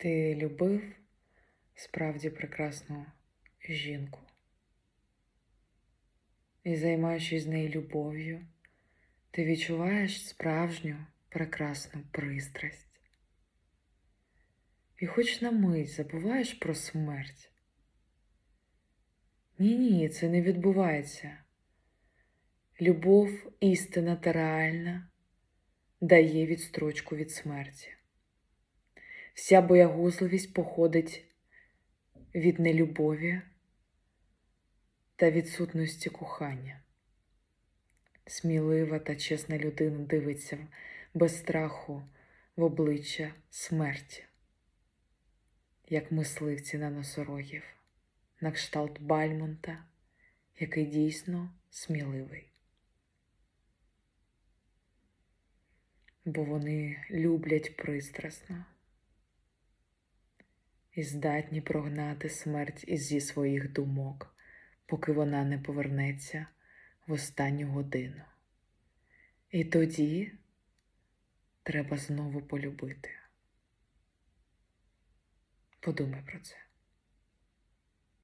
Ти любив справді прекрасну жінку. І займаючись з нею любов'ю, ти відчуваєш справжню прекрасну пристрасть. І хоч на мить забуваєш про смерть. Ні, ні, це не відбувається. Любов істина та реальна дає відстрочку від смерті. Вся боягузливість походить від нелюбові та відсутності кохання. Смілива та чесна людина дивиться без страху в обличчя смерті, як мисливці на носорогів, на кшталт Бальмонта, який дійсно сміливий. Бо вони люблять пристрасно і здатні прогнати смерть ізі своїх думок, поки вона не повернеться в останню годину. І тоді треба знову полюбити. Подумай про це.